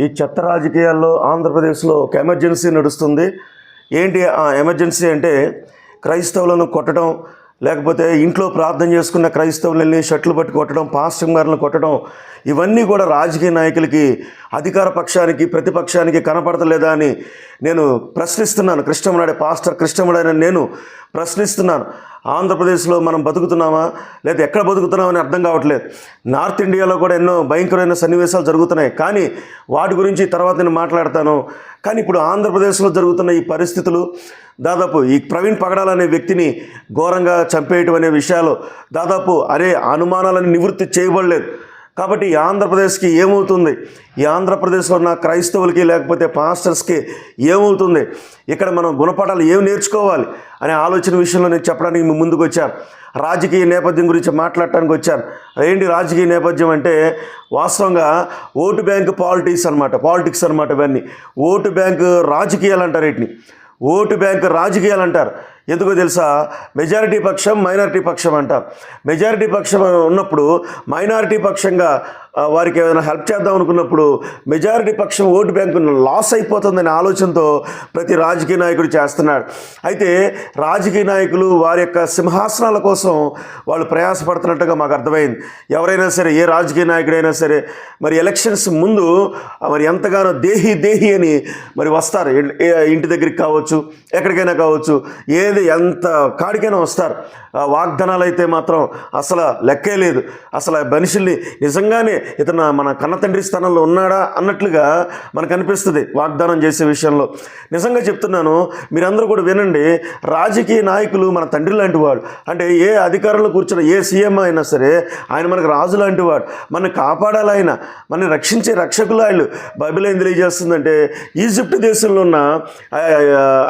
ఈ చెత్త రాజకీయాల్లో ఆంధ్రప్రదేశ్లో ఒక ఎమర్జెన్సీ నడుస్తుంది. ఏంటి ఆ ఎమర్జెన్సీ అంటే క్రైస్తవులను కొట్టడం లేకపోతే ఇంట్లో ప్రార్థన చేసుకున్న క్రైస్తవులని షట్లు పట్టి కొట్టడం పాస్టర్ గారులను కొట్టడం ఇవన్నీ కూడా రాజకీయ నాయకులకి అధికార పక్షానికి ప్రతిపక్షానికి కనపడతలేదా అని నేను ప్రశ్నిస్తున్నాను. కృష్ణమునాడే పాస్టర్ కృష్ణముడైన నేను ప్రశ్నిస్తున్నాను. ఆంధ్రప్రదేశ్లో మనం బతుకుతున్నామా? లేదా ఎక్కడ బతుకుతున్నామని అర్థం కావట్లేదు. నార్త్ ఇండియాలో కూడా ఎన్నో భయంకరమైన సన్నివేశాలు జరుగుతున్నాయి. కానీ వాటి గురించి తర్వాత నేను మాట్లాడతాను. కానీ ఇప్పుడు ఆంధ్రప్రదేశ్లో జరుగుతున్న ఈ పరిస్థితులు దాదాపు ఈ ప్రవీణ్ పగడాలనే అనే వ్యక్తిని ఘోరంగా చంపేయటం అనే విషయాలు దాదాపు అరే అనుమానాలను నివృత్తి చేయబడలేదు. కాబట్టి ఈ ఆంధ్రప్రదేశ్కి ఏమవుతుంది? ఈ ఆంధ్రప్రదేశ్లో ఉన్న క్రైస్తవులకి లేకపోతే పాస్టర్స్కి ఏమవుతుంది? ఇక్కడ మనం గుణపాఠాలు ఏం నేర్చుకోవాలి అనే ఆలోచన విషయంలో నేను చెప్పడానికి మీ ముందుకు వచ్చాను రాజకీయ నేపథ్యం గురించి మాట్లాడటానికి వచ్చాను ఏంటి రాజకీయ నేపథ్యం అంటే వాస్తవంగా ఓటు బ్యాంక్ పాలిటిక్స్ అనమాట పాలిటిక్స్ అనమాట ఇవన్నీ. ఓటు బ్యాంకు రాజకీయాలు అంటారు వీటిని. ఓటు బ్యాంక్ రాజకీయాలు అంటారు. ఎందుకో తెలుసా? మెజారిటీ పక్షం మైనారిటీ పక్షం అంట. మెజారిటీ పక్షం ఉన్నప్పుడు మైనారిటీ పక్షంగా వారికి ఏదైనా హెల్ప్ చేద్దాం అనుకున్నప్పుడు మెజారిటీ పక్షం ఓటు బ్యాంకు లాస్ అయిపోతుందనే ఆలోచనతో ప్రతి రాజకీయ నాయకుడు చేస్తున్నాడు. అయితే రాజకీయ నాయకులు వారి యొక్క సింహాసనాల కోసం వాళ్ళు ప్రయాసపడుతున్నట్టుగా మాకు అర్థమైంది. ఎవరైనా సరే ఏ రాజకీయ నాయకుడైనా సరే మరి ఎలక్షన్స్ ముందు మరి ఎంతగానో దేహి దేహి అని మరి వస్తారు. ఇంటి దగ్గరికి కావచ్చు ఎక్కడికైనా కావచ్చు ఏది ఎంత కాడికైనా వస్తారు. వాగ్దానాలు అయితే మాత్రం అసలు లెక్కే లేదు. అసలు మనుషుల్ని నిజంగానే ఇతను మన కన్న తండ్రి స్థానంలో ఉన్నాడా అన్నట్లుగా మనకు అనిపిస్తుంది వాగ్దానం చేసే విషయంలో. నిజంగా చెప్తున్నాను మీరందరూ కూడా వినండి రాజకీయ నాయకులు మన తండ్రి లాంటి వాడు. అంటే ఏ అధికారంలో కూర్చున్న ఏ సీఎం అయినా సరే ఆయన మనకు రాజు లాంటి వాడు. మనం కాపాడాలి ఆయన మనని రక్షించే రక్షకులు ఆయన బైబిల్ ఏం తెలియజేస్తుందంటే ఈజిప్ట్ దేశంలో ఉన్న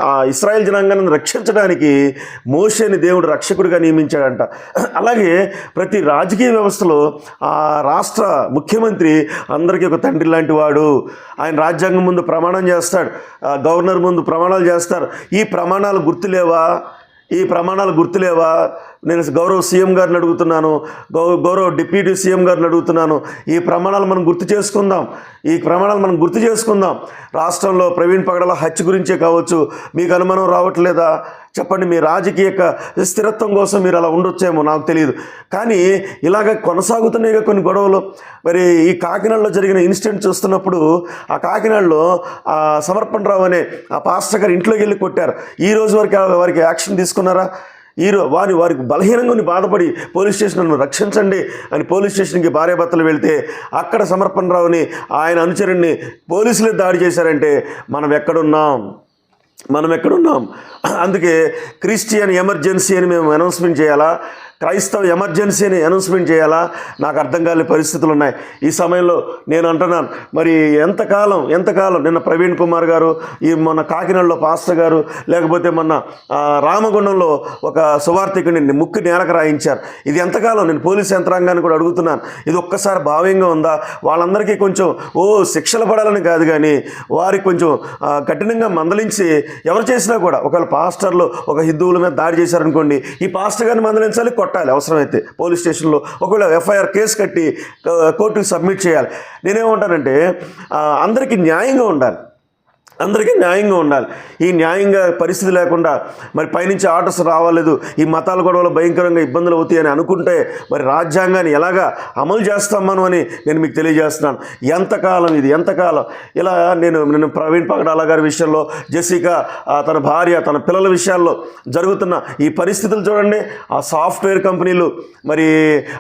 ఆ- జనాంగాన్ని రక్షించడానికి మోషేని దేవుడు రక్షకుడిగా నియమించాడంట. అలాగే ప్రతి రాజకీయ వ్యవస్థలో ఆ రాష్ట్ర ముఖ్యమంత్రి అందరికీ ఒక తండ్రి లాంటి వాడు. ఆయన రాజ్యాంగం ముందు ప్రమాణం చేస్తాడు. గవర్నర్ ముందు ప్రమాణాలు చేస్తారు. ఈ ప్రమాణాలు గుర్తులేవా? ఈ ప్రమాణాలు గుర్తులేవా? నేను గౌరవ సీఎం గారిని అడుగుతున్నాను. గౌ గౌరవ డిప్యూటీ సీఎం గారిని అడుగుతున్నాను. ఈ ప్రమాణాలు మనం గుర్తు చేసుకుందాం. ఈ ప్రమాణాలు మనం గుర్తు చేసుకుందాం. రాష్ట్రంలో ప్రవీణ్ పగడల హత్య గురించే కావచ్చు. మీకు అనుమానం రావట్లేదా? చెప్పండి మీ రాజకీయ స్థిరత్వం కోసం మీరు అలా ఉండొచ్చేమో నాకు తెలియదు. కానీ ఇలాగ కొనసాగుతున్నాయి కొన్ని గొడవలు. మరి ఈ కాకినాడలో జరిగిన ఇన్సిడెంట్ చూస్తున్నప్పుడు ఆ కాకినాడలో ఆ సమర్పణ రావు అనే ఆ పాస్టర్ గారు ఇంట్లోకి వెళ్ళి కొట్టారు. ఈ రోజు వరకు వారికి యాక్షన్ తీసుకున్నారా? ఈ వారి వారికి బలహీనంగా బాధపడి పోలీస్ స్టేషన్ను రక్షించండి అని పోలీస్ స్టేషన్కి భార్యాభర్తలు వెళ్తే అక్కడ సమర్పణ రావుని ఆయన అనుచరుణ్ణి పోలీసులే దాడి చేశారంటే మనం ఎక్కడున్నాం? మనం ఎక్కడున్నాం అందుకే క్రిస్టియన్ ఎమర్జెన్సీ అని మేము అనౌన్స్మెంట్ చేయాలా? క్రైస్తవ ఎమర్జెన్సీ అని అనౌన్స్మెంట్ చేయాలా? నాకు అర్థం కాని పరిస్థితులు ఉన్నాయి. ఈ సమయంలో నేను అంటున్నాను మరి ఎంతకాలం ఎంతకాలం నిన్న ప్రవీణ్ కుమార్ గారు ఈ మొన్న కాకినాడలో పాస్టర్ గారు లేకపోతే మొన్న రామగుండంలో ఒక సువార్థికుడిని ముక్కు నేలకు రాయించారు. ఇది ఎంతకాలం? నేను పోలీస్ యంత్రాంగాన్ని కూడా అడుగుతున్నాను. ఇది ఒక్కసారి భావ్యంగా ఉందా? వాళ్ళందరికీ కొంచెం ఓ శిక్షలు పడాలని కాదు కానీ వారికి కొంచెం కఠినంగా మందలించి ఎవరు చేసినా కూడా ఒకవేళ పాస్టర్లు ఒక హిందువుల మీద దాడి చేశారనుకోండి ఈ పాస్టర్ గారిని మందలించాలి కొట్ట కొట్టాలి అవసరమైతే. పోలీస్ స్టేషన్లో ఒకవేళ ఎఫ్ఐఆర్ కేసు కట్టి కోర్టుకి సబ్మిట్ చేయాలి. నేనేమంటానంటే అందరికీ న్యాయంగా ఉండాలి. అందరికీ న్యాయంగా ఉండాలి. ఈ న్యాయంగా పరిస్థితి లేకుండా మరి పైనుంచి ఆర్డర్స్ రావాలేదు. ఈ మతాల గొడవలు భయంకరంగా ఇబ్బందులు అవుతాయని అనుకుంటే మరి రాజ్యాంగాన్ని ఎలాగా అమలు చేస్తాం మనం అని నేను మీకు తెలియజేస్తున్నాను. ఎంతకాలం ఇది? ఎంతకాలం? ఇలా నేను నేను ప్రవీణ్ పగడాల గారి విషయంలో జెసికా తన భార్య తన పిల్లల విషయాల్లో జరుగుతున్న ఈ పరిస్థితులు చూడండి. ఆ సాఫ్ట్వేర్ కంపెనీలు మరి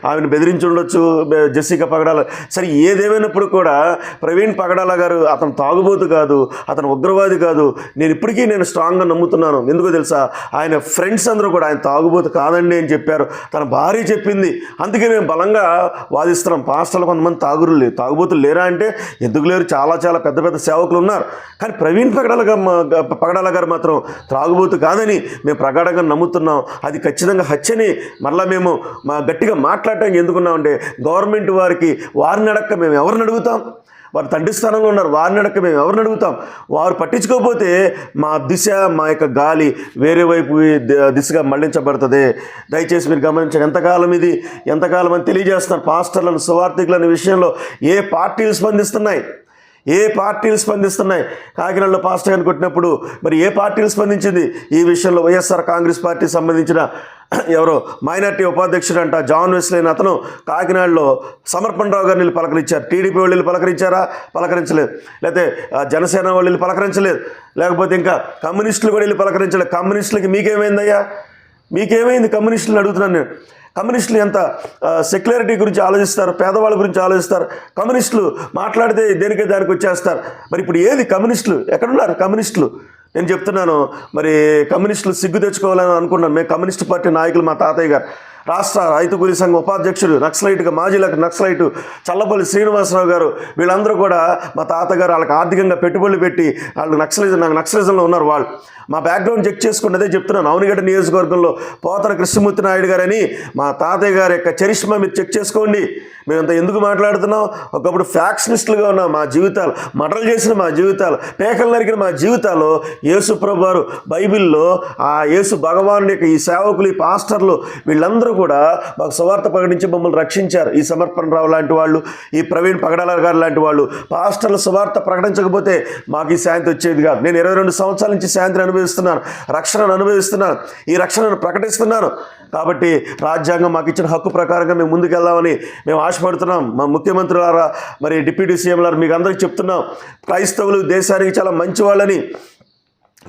ఆమెను బెదిరించి ఉండొచ్చు జెసికా పగడాల. సరే ఏదేమైనప్పుడు కూడా ప్రవీణ్ పగడాల గారు అతను తాగుబోతు కాదు అతను ఉగ్రవాది కాదు. నేను ఇప్పటికీ నేను స్ట్రాంగ్గా నమ్ముతున్నాను. ఎందుకో తెలుసా? ఆయన ఫ్రెండ్స్ అందరూ కూడా ఆయన తాగుబోతు కాదండి అని చెప్పారు. తన భార్య చెప్పింది. అందుకే మేము బలంగా వాదిస్తున్నాం. పాస్టర్లు కొంతమంది తాగురు లేదు తాగుబోతులు లేరా అంటే ఎందుకు లేరు? చాలా చాలా పెద్ద పెద్ద సేవకులు ఉన్నారు. కానీ ప్రవీణ్ పగడాల మా- పగడాల గారు మాత్రం త్రాగుబోతు కాదని మేము ప్రగాఢంగా నమ్ముతున్నాం. అది ఖచ్చితంగా హత్యని మరలా మేము మా గట్టిగా మాట్లాడటానికి ఎందుకున్నామంటే గవర్నమెంట్ వారికి వారిని అడక్క మేము ఎవరిని అడుగుతాం? వారు తండ్రి స్థానంలో ఉన్నారు. వారిని అడక్క మేము ఎవరిని అడుగుతాం? వారు పట్టించుకోకపోతే మా దిశ మా యొక్క గాలి వేరే వైపు దిశగా మళ్ళించబడుతుంది. దయచేసి మీరు గమనించండి. ఎంతకాలం ఇది? ఎంతకాలం అని తెలియజేస్తున్నారు పాస్టర్లను సువార్థికులను విషయంలో ఏ పార్టీలు స్పందిస్తున్నాయి? ఏ పార్టీలు స్పందిస్తున్నాయి? కాకినాడలో పాస్ట్ గారిని కొట్టినప్పుడు మరి ఏ పార్టీలు స్పందించింది? ఈ విషయంలో వైఎస్ఆర్ కాంగ్రెస్ పార్టీ సంబంధించిన ఎవరో మైనార్టీ ఉపాధ్యక్షుడు అంట జాన్ వెస్లైన్ అతను కాకినాడలో సమర్పణరావు గారిని వెళ్ళి పలకరించారు. టీడీపీ వాళ్ళు పలకరించారా? పలకరించలేదు. లేకపోతే జనసేన వాళ్ళు పలకరించలేదు. లేకపోతే ఇంకా కమ్యూనిస్టులు కూడా వెళ్ళి పలకరించలేదు. కమ్యూనిస్టులకి మీకేమైందయ్యా? మీకేమైంది? కమ్యూనిస్టులను అడుగుతున్నాను నేను. కమ్యూనిస్టులు ఎంత సెక్యులారిటీ గురించి ఆలోచిస్తారు పేదవాళ్ళ గురించి ఆలోచిస్తారు కమ్యూనిస్టులు మాట్లాడితే దేనికే దానికి వచ్చేస్తారు. మరి ఇప్పుడు ఏది కమ్యూనిస్టులు? ఎక్కడున్నారు కమ్యూనిస్టులు? నేను చెప్తున్నాను మరి కమ్యూనిస్టులు సిగ్గు తెచ్చుకోవాలని అనుకున్నాను. మేము కమ్యూనిస్ట్ పార్టీ నాయకులు మా తాతయ్య గారు. రాష్ట్ర రైతు కూలీ సంఘం ఉపాధ్యక్షుడు నక్సలైట్గా మాజీ నక్సలైటు చల్లపల్లి శ్రీనివాసరావు గారు వీళ్ళందరూ కూడా మా తాతగారు వాళ్ళకి ఆర్థికంగా పెట్టుబడులు పెట్టి వాళ్ళు నక్సలిజం నాకు నక్సలిజంలో ఉన్నారు వాళ్ళు. మా బ్యాక్గ్రౌండ్ చెక్ చేసుకున్నదే చెప్తున్నాను. అవనిగడ్డ నియోజకవర్గంలో పోతన కృష్ణమూర్తి నాయుడు గారని మా తాతయ్య గారి యొక్క చరిష్మా మీరు చెక్ చేసుకోండి. మేమంత ఎందుకు మాట్లాడుతున్నాం? ఒకప్పుడు ఫ్యాక్షనిస్టులుగా ఉన్న మా జీవితాలు మటలు చేసిన మా జీవితాలు పేకలు నరికిన మా జీవితాలు యేసు ప్రభు వారు బైబిల్లో ఆ యేసు భగవాను యొక్క ఈ సేవకులు ఈ పాస్టర్లు వీళ్ళందరూ కూడా మాకు సువార్త ప్రకటించి మమ్మల్ని రక్షించారు. ఈ సమర్పణ రావు లాంటి వాళ్ళు ఈ ప్రవీణ్ పగడాల గారు లాంటి వాళ్ళు పాస్టర్లు సువార్త ప్రకటించకపోతే మాకు ఈ శాంతి వచ్చేది కాదు. నేను ఇరవై రెండు సంవత్సరాల నుంచి శాంతిని అనుభవిస్తున్నాను రక్షణను అనుభవిస్తున్నాను ఈ రక్షణను ప్రకటిస్తున్నాను. కాబట్టి రాజ్యాంగం మాకు ఇచ్చిన హక్కు ప్రకారంగా మేము ముందుకెళ్దామని మేము ఆశపడుతున్నాం. మా ముఖ్యమంత్రులారా మరి డిప్యూటీ సీఎంలారా మీకు అందరికీ చెప్తున్నాం. క్రైస్తవులు దేశానికి చాలా మంచి వాళ్ళని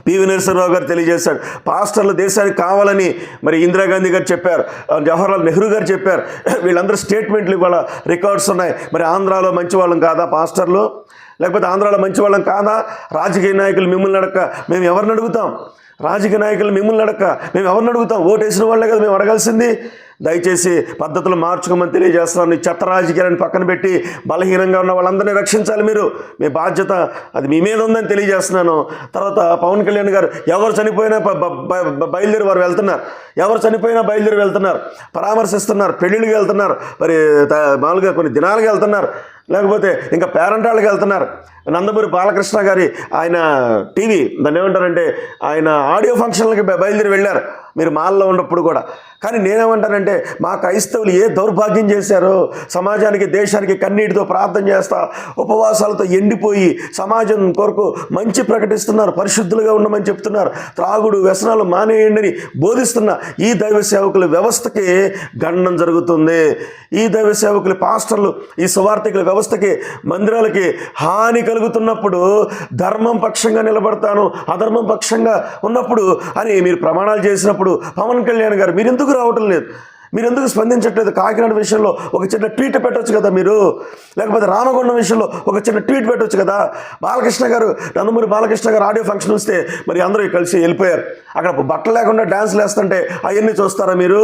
పివి నరసింహరావు గారు తెలియజేశాడు పాస్టర్లు దేశానికి కావాలని మరి ఇందిరాగాంధీ గారు చెప్పారు. జవహర్లాల్ నెహ్రూ గారు చెప్పారు. వీళ్ళందరూ స్టేట్మెంట్లు ఇవాళ రికార్డ్స్ ఉన్నాయి. మరి ఆంధ్రాలో మంచి వాళ్ళం కాదా పాస్టర్లు? లేకపోతే ఆంధ్రాలో మంచి వాళ్ళం కాదా? రాజకీయ నాయకులు మిమ్మల్ని అడక్క మేము ఎవరిని అడుగుతాం? రాజకీయ నాయకులు మిమ్మల్ని అడక్క మేము ఎవరిని అడుగుతాం? ఓటేసిన వాళ్ళే కదా మేము అడగాల్సింది. దయచేసి పద్ధతులు మార్చుకోమని తెలియజేస్తున్నాను. చెత్త రాజకీయాలను పక్కన పెట్టి బలహీనంగా ఉన్న వాళ్ళందరినీ రక్షించాలి మీరు. మీ బాధ్యత అది మీ మీద ఉందని తెలియజేస్తున్నాను. తర్వాత పవన్ కళ్యాణ్ గారు ఎవరు చనిపోయినా బయలుదేరి వారు వెళ్తున్నారు. ఎవరు చనిపోయినా బయలుదేరి వెళ్తున్నారు. పరామర్శిస్తున్నారు. పెళ్ళిళ్ళకి వెళ్తున్నారు. మరి త- మామూలుగా కొన్ని దినాలకు వెళ్తున్నారు. లేకపోతే ఇంకా పేరంటాళ్ళకి వెళ్తున్నారు. నందమూరి బాలకృష్ణ గారి ఆయన టీవీ దాన్ని ఏమంటారంటే ఆయన ఆడియో ఫంక్షన్లకి బయలుదేరి వెళ్ళారు. మీరు మాల్లో ఉన్నప్పుడు కూడా. కానీ నేనేమంటానంటే మా క్రైస్తవులు ఏ దౌర్భాగ్యం చేశారో సమాజానికి దేశానికి కన్నీటితో ప్రార్థన చేస్తా ఉపవాసాలతో ఎండిపోయి సమాజం కొరకు మంచి ప్రకటిస్తున్నారు పరిశుద్ధులుగా ఉండమని చెప్తున్నారు త్రాగుడు వ్యసనాలు మానేయండి అని బోధిస్తున్న ఈ దైవ సేవకుల వ్యవస్థకి గండం జరుగుతుంది. ఈ దైవ సేవకులు పాస్టర్లు ఈ సువార్థికుల వ్యవస్థకి మందిరాలకి హాని కలుగుతున్నప్పుడు ధర్మం పక్షంగా నిలబడతాను అధర్మం పక్షంగా ఉన్నప్పుడు అని మీరు ప్రమాణాలు చేసినప్పుడు పవన్ కళ్యాణ్ గారు మీరు ఎందుకు రావటం లేదు? మీరు ఎందుకు స్పందించట్లేదు? కాకినాడ విషయంలో ఒక చిన్న ట్వీట్ పెట్టవచ్చు కదా మీరు? లేకపోతే రామగుండం విషయంలో ఒక చిన్న ట్వీట్ పెట్టవచ్చు కదా? బాలకృష్ణ గారు నందమూరి బాలకృష్ణ గారు ఆడియో ఫంక్షన్ వస్తే మరి అందరూ కలిసి వెళ్ళిపోయారు. అక్కడ బట్టలు లేకుండా డ్యాన్స్లు వేస్తుంటే అవన్నీ చూస్తారా మీరు?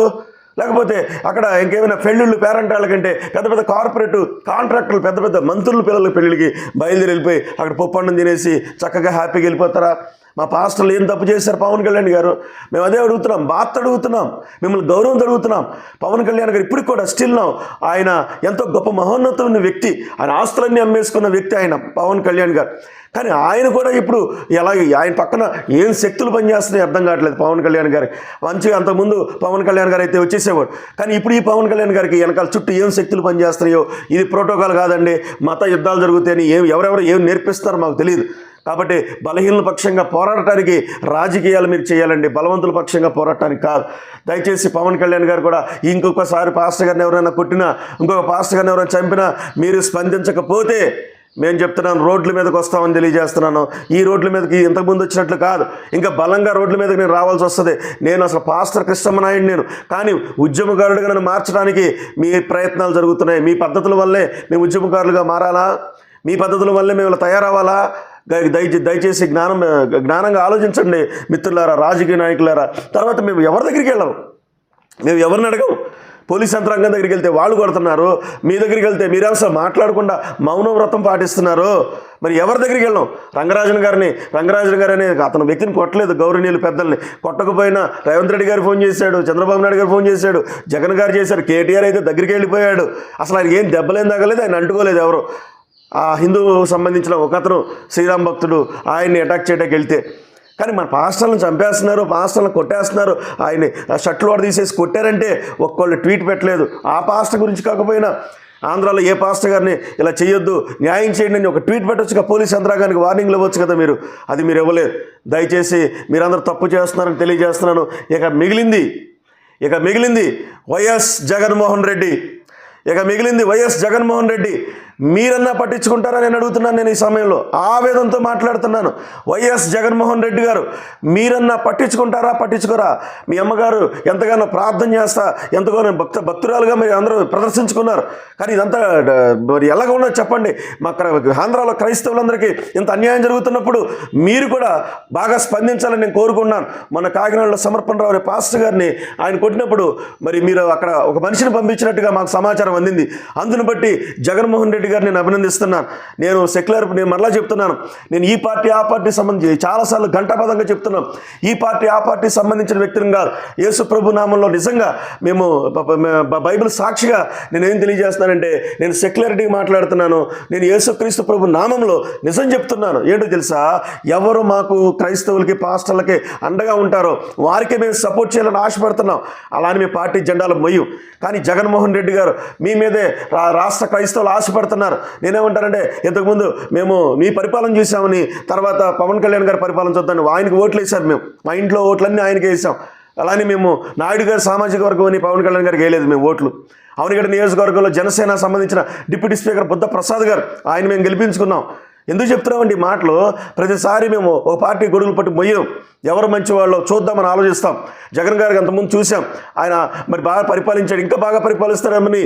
లేకపోతే అక్కడ ఇంకేమైనా పెళ్ళిళ్ళు పేరంటాళ్ళకంటే పెద్ద పెద్ద కార్పొరేట్ కాంట్రాక్టర్లు పెద్ద పెద్ద మంత్రుల పిల్లల పెళ్ళిళ్ళకి బయలుదేరి వెళ్ళిపోయి అక్కడ పప్పన్నం తినేసి చక్కగా హ్యాపీగా వెళ్ళిపోతారా? మా పాస్టర్లు ఏం తప్పు చేశారు పవన్ కళ్యాణ్ గారు? మేము అదే అడుగుతున్నాం బాత్ అడుగుతున్నాం మిమ్మల్ని గౌరవం అడుగుతున్నాం. పవన్ కళ్యాణ్ గారు ఇప్పటికి కూడా స్టిల్ నా ఆయన ఎంతో గొప్ప మహోన్నతమైన వ్యక్తి ఆయన ఆస్తులన్నీ అమ్మేసుకున్న వ్యక్తి ఆయన పవన్ కళ్యాణ్ గారు. కానీ ఆయన కూడా ఇప్పుడు ఎలా ఆయన పక్కన ఏం శక్తులు పనిచేస్తున్నాయి అర్థం కావట్లేదు పవన్ కళ్యాణ్ గారి మంచిగా అంతకుముందు పవన్ కళ్యాణ్ గారు అయితే వచ్చేసేవాడు కానీ ఇప్పుడు ఈ పవన్ కళ్యాణ్ గారికి వెనకాల చుట్టూ ఏం శక్తులు పనిచేస్తున్నాయో ఇది ప్రోటోకాల్ కాదండి మత యుద్ధాలు జరుగుతాయని ఏం ఎవరెవరు ఏం నేర్పిస్తారో మాకు తెలియదు. కాబట్టి బలహీనల పక్షంగా పోరాడటానికి రాజకీయాలు మీరు చేయాలండి బలవంతుల పక్షంగా పోరాడటానికి కాదు. దయచేసి పవన్ కళ్యాణ్ గారు కూడా ఇంకొకసారి పాస్టర్ గారిని ఎవరైనా కొట్టినా ఇంకొక పాస్టర్ గారిని ఎవరైనా చంపినా మీరు స్పందించకపోతే మేము చెప్తున్నాను రోడ్ల మీదకి వస్తామని తెలియజేస్తున్నాను. ఈ రోడ్ల మీదకి ఇంతకుముందు వచ్చినట్లు కాదు. ఇంకా బలంగా రోడ్ల మీదకి నేను రావాల్సి వస్తుంది. నేను అసలు పాస్టర్ కృష్ణమ్మ నాయుడు నేను. కానీ ఉద్యమకారుడిగా నన్ను మార్చడానికి మీ ప్రయత్నాలు జరుగుతున్నాయి. మీ పద్ధతుల వల్లే మేము ఉద్యమకారులుగా మారాలా? మీ పద్ధతుల వల్లే మేము ఇలా తయారవ్వాలా? దయచే దయచేసి జ్ఞానం జ్ఞానంగా ఆలోచించండి మిత్రులారా రాజకీయ నాయకులారా. తర్వాత మేము ఎవరి దగ్గరికి వెళ్ళాము? మేము ఎవరిని అడగము? పోలీస్ యంత్రాంగం దగ్గరికి వెళ్తే వాళ్ళు కొడుతున్నారు. మీ దగ్గరికి వెళ్తే మీరే అసలు మాట్లాడకుండా మౌన వ్రతం పాటిస్తున్నారు. మరి ఎవరి దగ్గరికి వెళ్ళాం? రంగరాజన్ గారిని. రంగరాజన్ గారు అనే అతను వ్యక్తిని కొట్టలేదు. గౌరవనీయులు పెద్దల్ని. కొట్టకపోయినా రేవంత్ రెడ్డి గారు ఫోన్ చేశాడు. చంద్రబాబు నాయుడు గారు ఫోన్ చేశాడు. జగన్ గారు చేశారు. కేటీఆర్ అయితే దగ్గరికి వెళ్ళిపోయాడు. అసలు ఆయన ఏం దెబ్బలేం తగ్గలేదు ఆయన అంటుకోలేదు ఎవరు? ఆ హిందూ సంబంధించిన ఒక అతను శ్రీరామ్ భక్తుడు ఆయన్ని అటాక్ చేయడానికి వెళ్తే కానీ మన పాస్టర్లను చంపేస్తున్నారు పాస్టర్లను కొట్టేస్తున్నారు. ఆయన్ని ఆ షర్ట్లు వాడు తీసేసి కొట్టారంటే ఒక్కళ్ళు ట్వీట్ పెట్టలేదు. ఆ పాస్టర్ గురించి కాకపోయినా ఆంధ్రాలో ఏ పాస్టర్ గారిని ఇలా చేయొద్దు న్యాయం చేయండి అని ఒక ట్వీట్ పెట్టొచ్చుగా పోలీస్ యంత్రాంగానికి వార్నింగ్లు ఇవ్వచ్చు కదా మీరు. అది మీరు ఇవ్వలేదు. దయచేసి మీరందరూ తప్పు చేస్తున్నారని తెలియజేస్తున్నాను. ఇక మిగిలింది ఇక మిగిలింది వైఎస్ జగన్మోహన్ రెడ్డి. ఇక మిగిలింది వైఎస్ జగన్మోహన్ రెడ్డి. మీరన్నా పట్టించుకుంటారా నేను అడుగుతున్నాను నేను ఈ సమయంలో. ఆవేదంతో మాట్లాడుతున్నాను. వైఎస్ జగన్మోహన్ రెడ్డి గారు మీరన్నా పట్టించుకుంటారా పట్టించుకోరా? మీ అమ్మగారు ఎంతగానో ప్రార్థన చేస్తా ఎంతగానో భక్త భక్తురాలుగా మీరు అందరూ ప్రదర్శించుకున్నారు. కానీ ఇదంతా మరి ఎలాగ ఉన్నది చెప్పండి. మా ఆంధ్రాలో క్రైస్తవులందరికీ ఇంత అన్యాయం జరుగుతున్నప్పుడు మీరు కూడా బాగా స్పందించాలని నేను కోరుకున్నాను మన కాకినాడలో సమర్పణరావు అనే పాస్టర్ గారిని ఆయన కొట్టినప్పుడు మరి మీరు అక్కడ ఒక మనిషిని పంపించినట్టుగా మాకు సమాచారం అందింది. అందును బట్టి జగన్మోహన్ రెడ్డి గారిని నేను అభినందిస్తున్నాను. నేను సెక్యులర్ నేను మరలా చెప్తున్నాను. నేను ఈ పార్టీ ఆ పార్టీ సంబంధించి చాలాసార్లు ఘంటాపదంగా చెప్తున్నాం ఈ పార్టీ ఆ పార్టీ సంబంధించిన వ్యక్తిని కాదు. యేసు ప్రభు నామంలో నిజంగా మేము బైబిల్ సాక్షిగా నేను ఏం తెలియజేస్తున్నానంటే నేను సెక్యులారిటీ మాట్లాడుతున్నాను. నేను యేసుక్రీస్తు ప్రభు నామంలో నిజం చెప్తున్నాను. ఏంటో తెలుసా? ఎవరు మాకు క్రైస్తవులకి పాస్టర్లకి అండగా ఉంటారో వారికి మేము సపోర్ట్ చేయాలని ఆశపడుతున్నాం. అలానే మీ పార్టీ జెండాలు మొయ్యం. కానీ జగన్మోహన్ రెడ్డి గారు మీ మీదే రాష్ట్ర క్రైస్తవులు ఆశపడుతున్నారు. నేనేమంటానంటే ఇంతకుముందు మేము మీ పరిపాలన చూసామని తర్వాత పవన్ కళ్యాణ్ గారి పరిపాలన చూద్దాం ఆయనకి ఓట్లు వేసారు మేము. మా ఇంట్లో ఓట్లన్నీ ఆయనకి వేసాం అలానే మేము నాయుడు గారి సామాజిక వర్గం అని పవన్ కళ్యాణ్ గారికి వేయలేదు మేము ఓట్లు. అవనిగడ నియోజకవర్గంలో జనసేన సంబంధించిన డిప్యూటీ స్పీకర్ బుద్ధ ప్రసాద్ గారు ఆయన మేము గెలిపించుకున్నాం. ఎందుకు చెప్తున్నామండి? మాటలు ప్రతిసారి మేము ఒక పార్టీ గొడుగులు పట్టి మొయ్యం ఎవరు మంచి వాళ్ళు చూద్దామని ఆలోచిస్తాం. జగన్ గారికి అంతకుముందు చూసాం ఆయన మరి బాగా పరిపాలించాడు. ఇంకా బాగా పరిపాలిస్తారని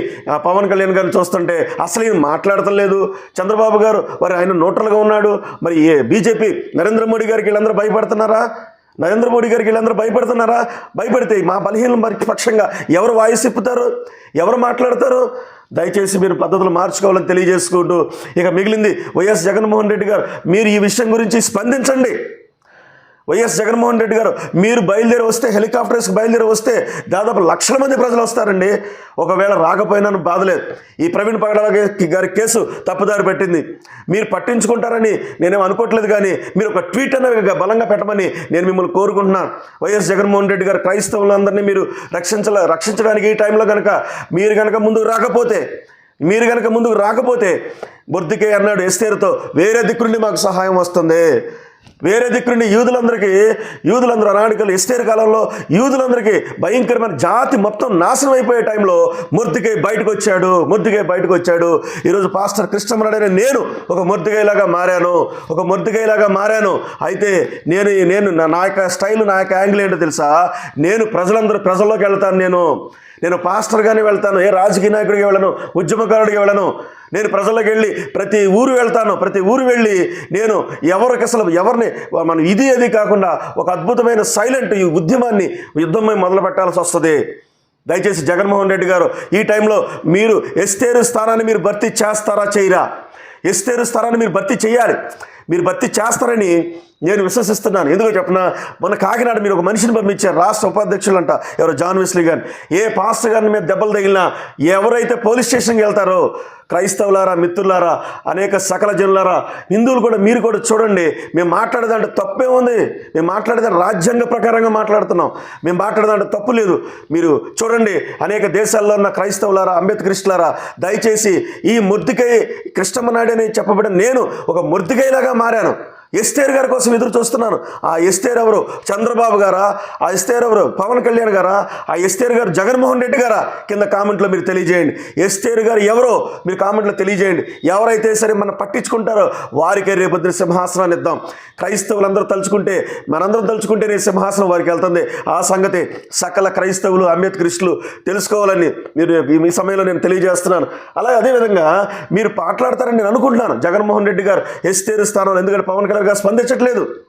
పవన్ కళ్యాణ్ గారిని చూస్తుంటే అసలు ఏం మాట్లాడటం లేదు. చంద్రబాబు గారు మరి ఆయన న్యూట్రల్గా ఉన్నాడు. మరి ఏ బీజేపీ నరేంద్ర మోడీ గారికి వీళ్ళందరూ భయపడుతున్నారా? నరేంద్ర మోడీ గారికి వీళ్ళందరూ భయపడుతున్నారా? భయపడితే మా బలహీన మరి పక్షంగా ఎవరు వాయిస్ ఇప్పుతారు? ఎవరు మాట్లాడతారు? దయచేసి మీరు పద్ధతులు మార్చుకోవాలని తెలియజేసుకుంటూ ఇక మిగిలింది వైఎస్ జగన్మోహన్ రెడ్డి గారు. మీరు ఈ విషయం గురించి స్పందించండి. వైఎస్ జగన్మోహన్ రెడ్డి గారు మీరు బయలుదేరి వస్తే హెలికాప్టర్స్కి బయలుదేరి వస్తే దాదాపు లక్షల మంది ప్రజలు వస్తారండి. ఒకవేళ రాకపోయినా బాధలేదు ఈ ప్రవీణ్ పగడాల గారి కేసు తప్పుదారి పెట్టింది. మీరు పట్టించుకుంటారని నేనేం అనుకోవట్లేదు కానీ మీరు ఒక ట్వీట్ అనేది బలంగా పెట్టమని నేను మిమ్మల్ని కోరుకుంటున్నాను వైఎస్ జగన్మోహన్ రెడ్డి గారు క్రైస్తవులందరినీ మీరు రక్షించాల రక్షించడానికి ఈ టైంలో కనుక మీరు కనుక ముందుకు రాకపోతే మీరు కనుక ముందుకు రాకపోతే బొద్దుకే అన్నాడు ఎస్తేరుతో వేరే దిక్కు నుండి మాకు సహాయం వస్తుంది. వేరే దిక్కు నుండి యూదులందరికీ యూదులందరూ అనాడికలు ఎస్టేర్ కాలంలో యూదులందరికీ భయంకరమైన జాతి మొత్తం నాశనం అయిపోయే టైంలో ముర్తికై బయటకు వచ్చాడు ముర్తికై బయటకు వచ్చాడు ఈరోజు పాస్టర్ కృష్ణమరాడైన నేను ఒక మూర్తికైలాగా మారాను ఒక మూర్తికైలాగా మారాను. అయితే నేను నేను నా నా యొక్క స్టైల్ నా యొక్క యాంగిల్ ఏంటో తెలుసా? నేను ప్రజలందరూ ప్రజల్లోకి వెళ్తాను నేను. నేను పాస్టర్గానే వెళ్తాను ఏ రాజకీయ నాయకుడికి వెళ్ళను ఉద్యమకారుడికి వెళ్ళను. నేను ప్రజలకు వెళ్ళి ప్రతి ఊరు వెళ్తాను ప్రతి ఊరు వెళ్ళి నేను ఎవరికి అసలు ఎవరిని మనం ఇది అది కాకుండా ఒక అద్భుతమైన సైలెంట్ ఈ ఉద్యమాన్ని యుద్ధమై మొదలు పెట్టాల్సి వస్తుంది. దయచేసి జగన్మోహన్ రెడ్డి గారు ఈ టైంలో మీరు ఎస్తేరు స్థానాన్ని మీరు భర్తీ చేస్తారా చేయరా? ఎస్తేరు స్థానాన్ని మీరు భర్తీ చేయాలి. మీరు భర్తీ చేస్తారని నేను విశ్వసిస్తున్నాను. ఎందుకో చెప్పిన? మన కాకినాడ మీరు ఒక మనిషిని పంపించారు రాష్ట్ర ఉపాధ్యక్షులు అంట ఎవరు? జాన్ వెస్లీ గారిని ఏ పాస్టర్ గారిని మీద దెబ్బలు తగిలినా ఎవరైతే పోలీస్ స్టేషన్కి వెళ్తారో క్రైస్తవులారా మిత్రులారా అనేక సకల జనులారా హిందువులు కూడా మీరు కూడా చూడండి. మేము మాట్లాడేదంటే తప్పే ఉంది. మేము మాట్లాడేది రాజ్యాంగ ప్రకారంగా మాట్లాడుతున్నాం. మేము మాట్లాడేదంటే తప్పు లేదు. మీరు చూడండి అనేక దేశాల్లో ఉన్న క్రైస్తవులారా అంబేద్కరిస్టులారా దయచేసి ఈ ముర్తికై కృష్ణమనాయుడు అని చెప్పబడిన నేను ఒక ముర్తికైలాగా ማሪያ ነው። ఎస్టేర్ గారి కోసం ఎదురు చూస్తున్నాను. ఆ ఎస్టేర్ ఎవరు? చంద్రబాబు గారా? ఆ ఎస్టేర్ ఎవరు? పవన్ కళ్యాణ్ గారా? ఆ ఎస్టేర్ గారు జగన్మోహన్ రెడ్డి గారా? కింద కామెంట్లో మీరు తెలియజేయండి. ఎస్టేర్ గారు ఎవరో మీరు కామెంట్లో తెలియజేయండి. ఎవరైతే సరే మనం పట్టించుకుంటారో వారికే రేపొద్దున సింహాసనాన్ని ఇద్దాం. క్రైస్తవులందరూ తలుచుకుంటే మనందరం తలుచుకుంటేనే సింహాసనం వారికి వెళ్తుంది. ఆ సంగతి సకల క్రైస్తవులు అంబేద్కరిస్టులు తెలుసుకోవాలని మీరు ఈ- సమయంలో నేను తెలియజేస్తున్నాను. అలాగే అదేవిధంగా మీరు మాట్లాడతారని నేను అనుకుంటున్నాను. జగన్మోహన్ రెడ్డి గారు ఎస్టేర్ స్థానంలో ఎందుకంటే పవన్ కళ్యాణ్ గా స్పందించట్లేదు.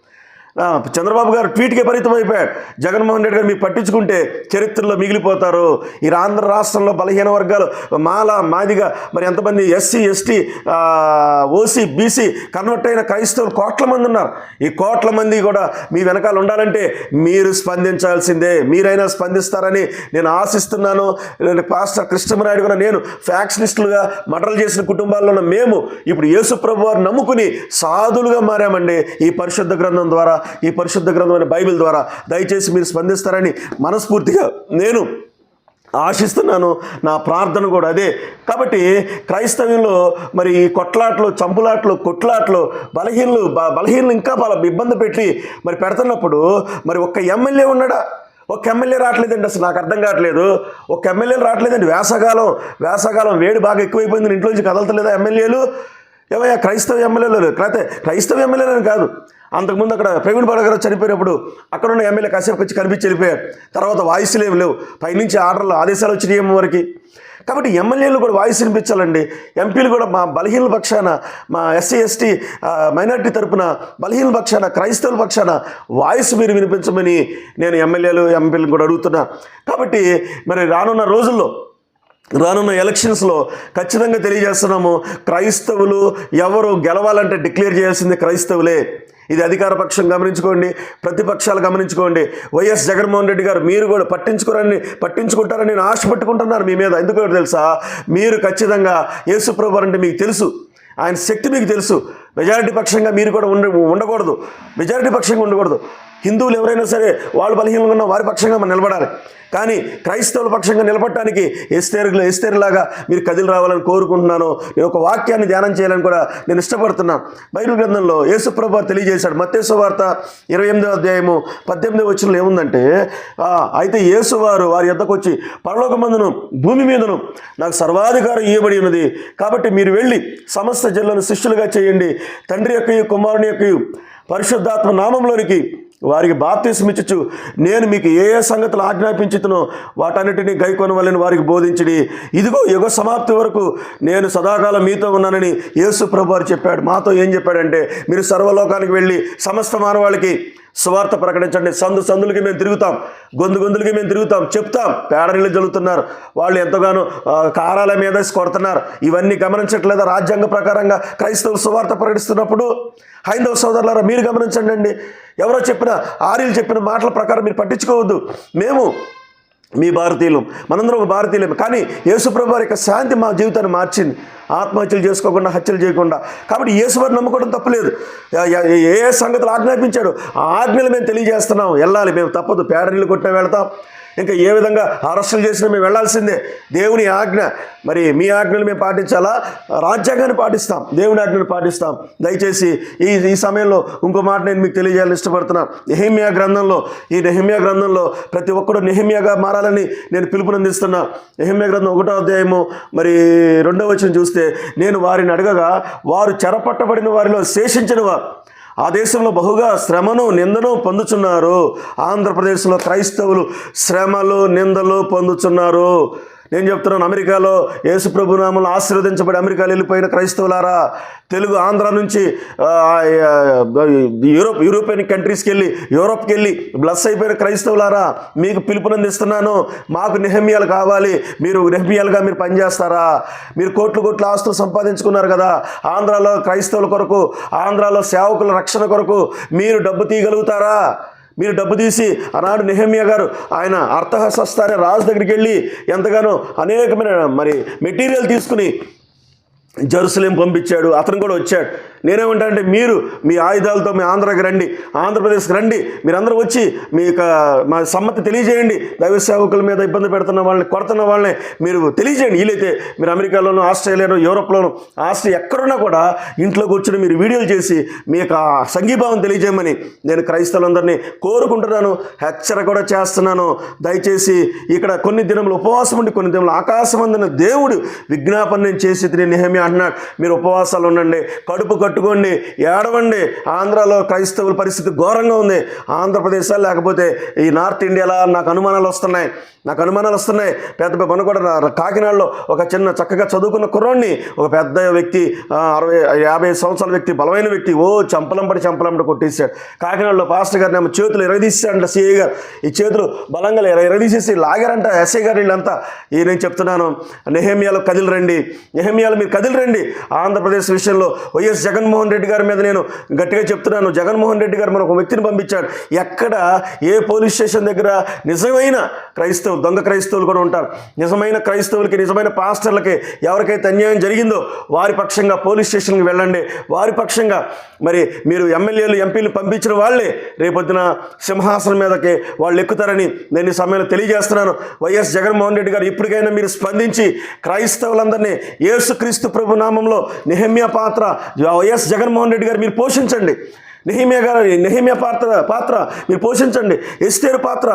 చంద్రబాబు గారు ట్వీట్కి పరిమితం అయిపోయాడు జగన్మోహన్ రెడ్డి గారు మీరు పట్టించుకుంటే చరిత్రలో మిగిలిపోతారు. ఈ ఆంధ్ర రాష్ట్రంలో బలహీన వర్గాలు మాల మాదిగా మరి ఎంతమంది SC ST OC BC convert అయిన క్రైస్తవులు కోట్ల మంది ఉన్నారు. ఈ కోట్ల మంది కూడా మీ వెనకాల ఉండాలంటే మీరు స్పందించాల్సిందే. మీరైనా స్పందిస్తారని నేను ఆశిస్తున్నాను. పాస్టర్ కృష్ణమనాయుడు కూడా నేను ఫ్యాక్షనిస్టులుగా మటలు చేసిన కుటుంబాల్లో ఉన్న మేము ఇప్పుడు యేసుప్రభు వారు నమ్ముకుని సాధులుగా మారామండి ఈ పరిశుద్ధ గ్రంథం ద్వారా. ఈ పరిశుద్ధ గ్రంథం అనే బైబిల్ ద్వారా దయచేసి మీరు స్పందిస్తారని మనస్ఫూర్తిగా నేను ఆశిస్తున్నాను. నా ప్రార్థన కూడా అదే. కాబట్టి క్రైస్తవ్యంలో మరి ఈ కొట్లాట్లు చంపులాట్లు కొట్లాట్లు బలహీనలు బలహీనలు ఇంకా బల ఇబ్బంది పెట్టి మరి పెడుతున్నప్పుడు మరి ఒక్క ఎమ్మెల్యే ఉన్నాడా? ఒక ఎమ్మెల్యే రావట్లేదండి అసలు. నాకు అర్థం కావట్లేదు. ఒక ఎమ్మెల్యేలు రావట్లేదండి. వేసకాలం వేసవకాలం వేడి బాగా ఎక్కువైపోయింది ఇంట్లోంచి కదలతలేదా ఎమ్మెల్యేలు? ఏమయ్యా క్రైస్తవ ఎమ్మెల్యేలు లేకపోతే క్రైస్తవ ఎమ్మెల్యేలు అని కాదు. అంతకుముందు అక్కడ ప్రవీణ్ బాలగారు చనిపోయినప్పుడు అక్కడ ఉన్న ఎమ్మెల్యే కాసేపు వచ్చి కనిపించి వెళ్ళిపోయారు. తర్వాత వాయిస్లు ఏమి లేవు. పైనుంచి ఆర్డర్లు ఆదేశాలు వచ్చినాయి ఏమో వరకు. కాబట్టి ఎమ్మెల్యేలు కూడా వాయిస్ వినిపించాలండి. ఎంపీలు కూడా మా బలహీన పక్షాన మా ఎస్సీ ఎస్టీ మైనార్టీ తరపున బలహీన పక్షాన క్రైస్తవుల పక్షాన వాయిస్ మీరు వినిపించమని నేను ఎమ్మెల్యేలు ఎంపీలను కూడా అడుగుతున్నా. కాబట్టి మరి రానున్న రోజుల్లో రానున్న ఎలక్షన్స్లో ఖచ్చితంగా తెలియజేస్తున్నాము క్రైస్తవులు ఎవరు గెలవాలంటే డిక్లేర్ చేయాల్సింది క్రైస్తవులే. ఇది అధికార పక్షం గమనించుకోండి ప్రతిపక్షాలు గమనించుకోండి. వైఎస్ జగన్మోహన్ రెడ్డి గారు మీరు కూడా పట్టించుకోరని పట్టించుకుంటారని నేను ఆశ పట్టుకుంటున్నారు మీ మీద. ఎందుకో తెలుసా? మీరు ఖచ్చితంగా యేసుప్రభు అంటే మీకు తెలుసు. ఆయన శక్తి మీకు తెలుసు. మెజారిటీ పక్షంగా మీరు కూడా ఉండ ఉండకూడదు. మెజారిటీ పక్షంగా ఉండకూడదు. హిందువులు ఎవరైనా సరే వాళ్ళు బలహీనంగా ఉన్న వారి పక్షంగా మనం నిలబడాలి. కానీ క్రైస్తవుల పక్షంగా నిలబడటానికి ఎస్తేరు ఎస్తేరులాగా మీరు కదిలి రావాలని కోరుకుంటున్నాను. నేను ఒక వాక్యాన్ని ధ్యానం చేయాలని కూడా నేను ఇష్టపడుతున్నాను బైబిల్ గ్రంథంలో యేసుప్రభు తెలియజేశాడు. మత్స్య వార్త ఇరవై ఎనిమిదో అధ్యాయము పద్దెనిమిదో వచ్చిన ఏముందంటే అయితే యేసు వారు వారి యొద్దకు వచ్చి పరలోకమందును భూమి మీదను నాకు సర్వాధికారం ఇవ్వబడి ఉన్నది. కాబట్టి మీరు వెళ్ళి సమస్త జిల్లను శిష్యులుగా చేయండి. తండ్రి యొక్క కుమారుని యొక్క పరిశుద్ధాత్మ నామంలోనికి వారికి బాప్తీసమిచ్చుచు నేను మీకు ఏ ఏ సంగతులు ఆజ్ఞాపించుతునో వాటన్నిటినీ గైకొనవలని వారికి బోధించిడి. ఇదిగో యుగ సమాప్తి వరకు నేను సదాకాలం మీతో ఉన్నానని యేసు ప్రభు చెప్పాడు. మాతో ఏం చెప్పాడంటే మీరు సర్వలోకానికి వెళ్ళి సమస్త మానవాళికి స్వార్థ ప్రకటించండి. సందు సందులకి మేము తిరుగుతాం. గొంతు గొంతులకి మేము తిరుగుతాం. చెప్తాం. పేడ నీళ్ళు జల్లుతున్నారు. వాళ్ళు ఎంతగానో కారాల మీద కొడుతున్నారు. ఇవన్నీ గమనించట్లేదా? రాజ్యాంగ ప్రకారంగా క్రైస్తవులు సువార్త ప్రకటిస్తున్నప్పుడు హైందవ సోదరులారా మీరు గమనించండి అండి. ఎవరో చెప్పిన ఆర్యులు చెప్పిన మాటల ప్రకారం మీరు పట్టించుకోవద్దు. మేము మీ భారతీయులు. మనందరం ఒక భారతీయులమే. కానీ యేసుప్రభు వారి యొక్క శాంతి మా జీవితాన్ని మార్చింది. ఆత్మహత్యలు చేసుకోకుండా హత్యలు చేయకుండా. కాబట్టి యేసువారిని నమ్ముకోవడం తప్పలేదు. ఏ- ఏ- సంగతులు ఆజ్ఞాపించాడు? ఆజ్ఞలు మేము తెలియజేస్తున్నాం. వెళ్ళాలి. మేము తప్పదు. పేడ నీళ్ళు కొట్టినా వెళ్తాం. ఇంకా ఏ విధంగా అరెస్టులు చేసినా మేము వెళ్ళాల్సిందే దేవుని ఆజ్ఞ. మరి మీ ఆజ్ఞలు మేము పాటించాలా? రాజ్యాంగాన్ని పాటిస్తాం. దేవుని ఆజ్ఞలు పాటిస్తాం. దయచేసి ఈ ఈ సమయంలో ఇంకో మాట నేను మీకు తెలియజేయాలని ఇష్టపడుతున్నా. నెహిమియా గ్రంథంలో ఈ నెహిమియా గ్రంథంలో ప్రతి ఒక్కరు నెహిమియాగా మారాలని నేను పిలుపునందిస్తున్నా. నెహిమియా గ్రంథం ఒకటో అధ్యాయము మరి రెండవ వచ్చిన చూస్తే నేను వారిని అడగగా వారు చెరపట్టబడిన వారిలో శేషించిన వారు ఆ దేశంలో బహుగా శ్రమను నిందను పొందుచున్నారు. ఆంధ్రప్రదేశ్లో క్రైస్తవులు శ్రమలు నిందలు పొందుచున్నారు. నేను చెప్తున్నాను? అమెరికాలో యేసుప్రభు నామలు ఆశీర్వదించబడి అమెరికాలో వెళ్ళిపోయిన క్రైస్తవులారా తెలుగు ఆంధ్ర నుంచి యూరోప్ యూరోపియన్ కంట్రీస్కి వెళ్ళి యూరోప్కి వెళ్ళి బ్లస్ అయిపోయిన క్రైస్తవులారా మీకు పిలుపునందిస్తున్నాను మాకు నిహమ్యాలు కావాలి. మీరు నిహమ్యాలుగా మీరు పనిచేస్తారా? మీరు కోట్లు కోట్ల ఆస్తులు సంపాదించుకున్నారు కదా. ఆంధ్రాలో క్రైస్తవుల కొరకు ఆంధ్రాలో సేవకుల రక్షణ కొరకు మీరు డబ్బు తీయగలుగుతారా? మీరు డబ్బు తీసి ఆనాడు నెహమియా గారు ఆయన అర్థహస్తారే రాజు దగ్గరికి వెళ్ళి ఎంతగానో అనేకమైన మరి మెటీరియల్ తీసుకుని జరుసలేం పంపించాడు అతను కూడా వచ్చాడు. నేనేమంటానంటే మీరు మీ ఆయుధాలతో మీ ఆంధ్రాకి రండి ఆంధ్రప్రదేశ్కి రండి మీరందరూ వచ్చి మీ యొక్క మా సమ్మతి తెలియజేయండి. దైవ సేవకుల మీద ఇబ్బంది పెడుతున్న వాళ్ళని కొడుతున్న వాళ్ళని మీరు తెలియజేయండి. వీలైతే మీరు అమెరికాలోను ఆస్ట్రేలియాలో యూరోప్లోను ఆస్ట్రేలియా ఎక్కడున్నా కూడా ఇంట్లో కూర్చొని మీరు వీడియోలు చేసి మీ యొక్క సంఘీభావం తెలియజేయమని నేను క్రైస్తవులందరినీ కోరుకుంటున్నాను. హెచ్చర కూడా చేస్తున్నాను. దయచేసి ఇక్కడ కొన్ని దినములు ఉపవాసం ఉండి కొన్ని దినములు ఆకాశం అందిన దేవుడు విజ్ఞాపన నేను చేసి తినే నిహమి అంటున్నాడు. మీరు ఉపవాసాలు ఉండండి కడుపు కట్టుకోండి ఏడవండి. ఆంధ్రాలో క్రైస్తవుల పరిస్థితి ఘోరంగా ఉంది. ఆంధ్రప్రదేశ్ లేకపోతే ఈ నార్త్ ఇండియాలో నాకు అనుమానాలు వస్తున్నాయి. నాకు అనుమానాలు వస్తున్నాయి. పెద్ద పెద్ద మన కూడా కాకినాడలో ఒక చిన్న చక్కగా చదువుకున్న కుర్రాన్ని ఒక పెద్ద వ్యక్తి అరవై యాభై సంవత్సరాల వ్యక్తి బలమైన వ్యక్తి ఓ చంపలంపడి చంపలంపడి కొట్టేశాడు. కాకినాడలో పాస్టర్ గారిని ఆమె చేతులు ఎరదీశాడంట సిఐ గారు. ఈ చేతులు బలంగా ఎర- ఎరదీసేసి లాగారంట ఎస్ఐ గారు వీళ్ళంతా. ఈ నేను చెప్తున్నాను నెహేమియాలో కదిలి రండి నెహేమియాలో మీరు కదిలి రండి. ఆంధ్రప్రదేశ్ విషయంలో వైఎస్ జగన్మోహన్ రెడ్డి గారి మీద నేను గట్టిగా చెప్తున్నాను. జగన్మోహన్ రెడ్డి గారు మనకు ఒక వ్యక్తిని పంపించాడు ఎక్కడ ఏ పోలీస్ స్టేషన్ దగ్గర నిజమైన క్రైస్తవులు దొంగ క్రైస్తవులు కూడా ఉంటారు. నిజమైన క్రైస్తవులకి నిజమైన పాస్టర్లకి ఎవరికైతే అన్యాయం జరిగిందో వారి పక్షంగా పోలీస్ స్టేషన్కి వెళ్ళండి. వారి పక్షంగా మరి మీరు ఎమ్మెల్యేలు ఎంపీలు పంపించిన వాళ్ళే రేపొద్దున సింహాసనం మీదకి వాళ్ళు ఎక్కుతారని నేను ఈ సమయంలో తెలియజేస్తున్నాను. వైఎస్ జగన్మోహన్ రెడ్డి గారు ఇప్పటికైనా మీరు స్పందించి క్రైస్తవులందరినీ యేసుక్రీస్తు ప్రభు నామంలో నిహమ్య పాత్ర వైఎస్ జగన్మోహన్ రెడ్డి గారు మీరు పోషించండి. నెహిమియా గారు నెహిమియా పాత్ర పాత్ర మీరు పోషించండి. ఎస్టేరు పాత్ర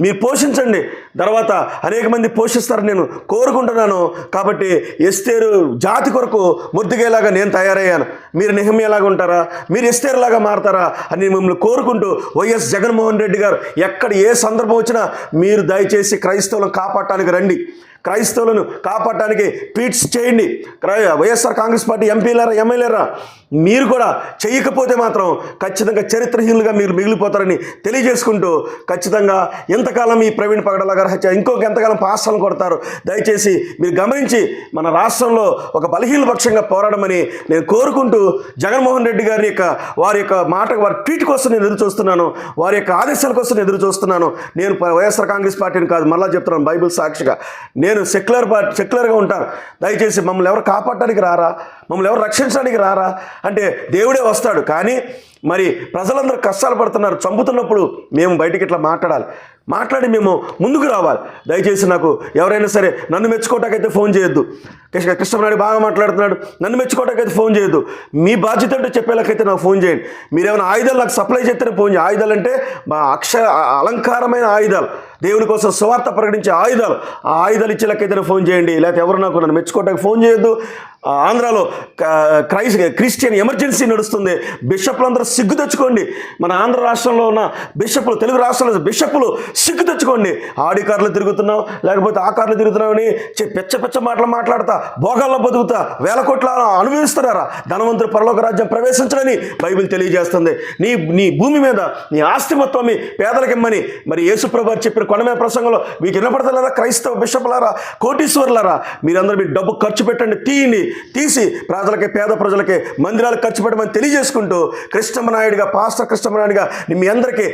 మీరు పోషించండి. తర్వాత అనేక మంది పోషిస్తారు నేను కోరుకుంటున్నాను. కాబట్టి ఎస్తేరు జాతి కొరకు ముద్దుగేలాగా నేను తయారయ్యాను. మీరు నిహమ్యలాగా ఉంటారా? మీరు ఎస్తేరులాగా మారతారా? అని మిమ్మల్ని కోరుకుంటూ వైఎస్ జగన్మోహన్ రెడ్డి గారు ఎక్కడ ఏ సందర్భం వచ్చినా మీరు దయచేసి క్రైస్తవులను కాపాడటానికి రండి. క్రైస్తవులను కాపాడటానికి ట్వీట్స్ చేయండి. క్రై- వైఎస్ఆర్ కాంగ్రెస్ పార్టీ ఎంపీలరా ఎమ్మెల్యేరా మీరు కూడా చేయకపోతే మాత్రం ఖచ్చితంగా చరిత్రహీనులుగా మీరు మిగిలిపోతారని తెలియజేసుకుంటూ ఖచ్చితంగా ఎంతకాలం ఈ ప్రవీణ్ పగడల గారు హత్య ఇంకొక ఎంతకాలం పాసాలను కొడతారు దయచేసి మీరు గమనించి మన రాష్ట్రంలో ఒక బలహీన పక్షంగా పోరాడమని నేను కోరుకుంటూ జగన్మోహన్ రెడ్డి గారి యొక్క వారి యొక్క మాట వారి ట్వీట్ కోసం నేను ఎదురు చూస్తున్నాను వారి యొక్క ఆదేశాల కోసం నేను ఎదురు చూస్తున్నాను. నేను వైఎస్ఆర్ కాంగ్రెస్ పార్టీని కాదు మళ్ళా చెప్తున్నాను బైబిల్ సాక్షిగా. నేను సెక్యులర్ పార్టీ సెక్యులర్గా ఉంటాను. దయచేసి మమ్మల్ని ఎవరు కాపాడటానికి రారా? మమ్మల్ని ఎవరు రక్షించడానికి రారా? అంటే దేవుడే వస్తాడు. కానీ మరి ప్రజలందరూ కష్టాలు పడుతున్నారు. చంపుతున్నప్పుడు మేము బయటికి ఇట్లా మాట్లాడాలి. మాట్లాడి మేము ముందుకు రావాలి. దయచేసి నాకు ఎవరైనా సరే నన్ను మెచ్చుకోవటాకైతే ఫోన్ చేయొద్దు. కృష్ణ కృష్ణనాయుడు బాగా మాట్లాడుతున్నాడు. నన్ను మెచ్చుకోవటాకైతే ఫోన్ చేయొద్దు. మీ బాధ్యత అంటే చెప్పేలాకైతే నాకు ఫోన్ చేయండి. మీరేమైనా ఆయుధాలు నాకు సప్లై చేస్తేనే ఫోన్ చేయండి. ఆయుధాలు అంటే మా అక్షర అలంకారమైన ఆయుధాలు. దేవుని కోసం స్వార్థ ప్రకటించే ఆయుధాలు. ఆ ఆయుధాలు ఇచ్చేలాకైతేనే ఫోన్ చేయండి. లేకపోతే ఎవరు నాకు నన్ను మెచ్చుకోవటానికి ఫోన్ చేయొద్దు. ఆంధ్రాలో క- క్రైస్ క్రిస్టియన్ ఎమర్జెన్సీ నడుస్తుంది. బిషప్లందరూ సిగ్గు తెచ్చుకోండి. మన ఆంధ్ర రాష్ట్రంలో ఉన్న బిషప్లు తెలుగు రాష్ట్రంలో బిషప్లు సిగ్గు తెచ్చుకోండి. ఆడి కార్లు తిరుగుతున్నాం లేకపోతే ఆ కార్లు తిరుగుతున్నామని చె- పెచ్చ పెచ్చ మాటలు మాట్లాడతా భోగాల్లో బతుకుతా వేల కోట్ల అనుభవిస్తున్నారా? ధనవంతుడు పరలోక రాజ్యం ప్రవేశించడని బైబిల్ తెలియజేస్తుంది. నీ నీ భూమి మీద నీ ఆస్తి మొత్తం పేదలకు ఇమ్మని మరి యేసుప్రభు చెప్పిన కొండమే ప్రసంగంలో మీకు వినపడతలేరా క్రైస్తవ బిషప్లారా? కోటీశ్వర్లారా? మీరందరూ మీ డబ్బు ఖర్చు పెట్టండి తీయండి. తీసి ప్రజలకి పేద ప్రజలకి మందిరాలకు ఖర్చు పెట్టమని తెలియజేసుకుంటూ కృష్ణమనాయుడిగా పాస్టర్ కృష్ణమనాయుడిగా మీ అందరికీ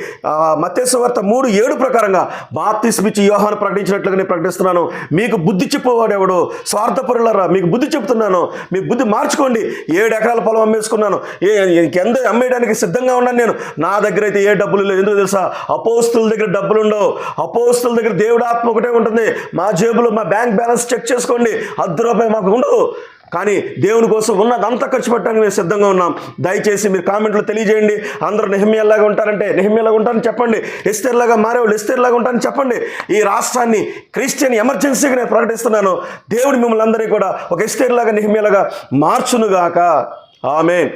మత్స్యవార్త మూడు ఏడు ప్రకారంగా బాప్తిస్మిచ్చి యోహాను ప్రకటించినట్లుగా నేను ప్రకటిస్తున్నాను. మీకు బుద్ధి చెప్పేవాడు ఎవడు? స్వార్థపరులరా? మీకు బుద్ధి చెప్తున్నాను. మీ బుద్ధి మార్చుకోండి. ఏడు ఎకరాల పొలం అమ్మేసుకున్నాను. ఏ ఎంత అమ్మేయడానికి సిద్ధంగా ఉన్నాను నేను? నా దగ్గర అయితే ఏ డబ్బులు లేవు. ఎందుకు తెలుసా? అపోస్తుల దగ్గర డబ్బులు ఉండవు. అపోస్తుల దగ్గర దేవుడు ఆత్మ ఒకటే ఉంటుంది. మా జేబులో మా బ్యాంక్ బ్యాలెన్స్ చెక్ చేసుకోండి. అర్ధ రూపాయి మాకు ఉండవు కానీ దేవుని కోసం ఉన్నదంతా ఖర్చు పెట్టడానికి మేము సిద్ధంగా ఉన్నాం. దయచేసి మీరు కామెంట్లో తెలియజేయండి. అందరూ నెహమ్యలాగా ఉంటారంటే నెహమ్యలాగా ఉంటారని చెప్పండి. ఎస్తేర్లాగా మారేవాళ్ళు ఎస్తేర్లాగా ఉంటారని చెప్పండి. ఈ రాష్ట్రాన్ని క్రిస్టియన్ ఎమర్జెన్సీగా నేను ప్రకటిస్తున్నాను. దేవుడు మిమ్మల్ని అందరినీ కూడా ఒక ఎస్తేర్లాగా నెహమ్యలాగా మార్చునుగాక. ఆమె